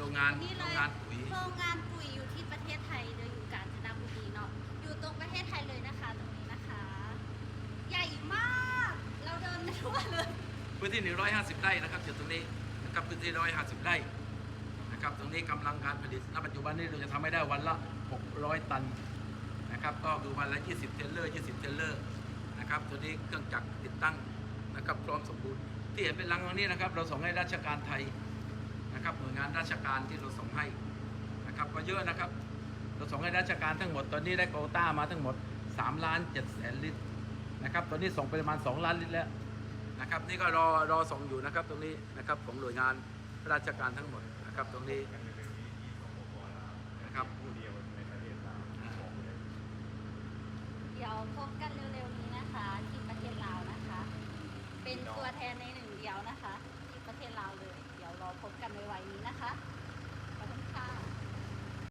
โรงงานนี่เลโรงยงานปุ๋ยโรงงานปุ๋ยอยู่ที่ประเทศไทยเลยอยู่กาญจนบุรีเนาะอยู่ตรงประเทศไทยเลยนะคะ ตรงนี้นะคะ ใหญ่มาก เราเดินไม่ทั่วเลยพื้นที่ 150 ไร่นะครับจุดตรงนี้นะครับพื้นที่ 150 ไร่นะครับตรงนี้กำลังการผลิตณปัจจุบันนี้เราจะทำให้ได้วันละ 600 ตันนะครับก็คือวันละ 20 เทรลเลอร์ 20 เทรลเลอร์นะครับตัวนี้เครื่องจักรติดตั้งนะครับพร้อมสมบูรณ์ที่เห็นเป็นลังตรงนี้นะครับเราส่งให้ราชการไทย นะครับหน่วยงานราชการที่เราส่งให้นะครับก็เยอะนะครับ เราส่งให้ราชการทั้งหมดตอนนี้ได้โควต้ามาทั้งหมด3ล้าน7แสนลิตรนะครับตอนนี้ส่งไปประมาณ 2 ล้านลิตรแล้วนะครับนี่ก็รอรอส่งอยู่นะครับตรงนี้นะครับของหน่วยงานราชการทั้งหมดนะครับตรงนี้นะครับเดี๋ยวพบกันเร็วๆนี้นะคะที่ประเทศลาวนะคะ เป็นตัวแทนในหนึ่งเดียวนะคะ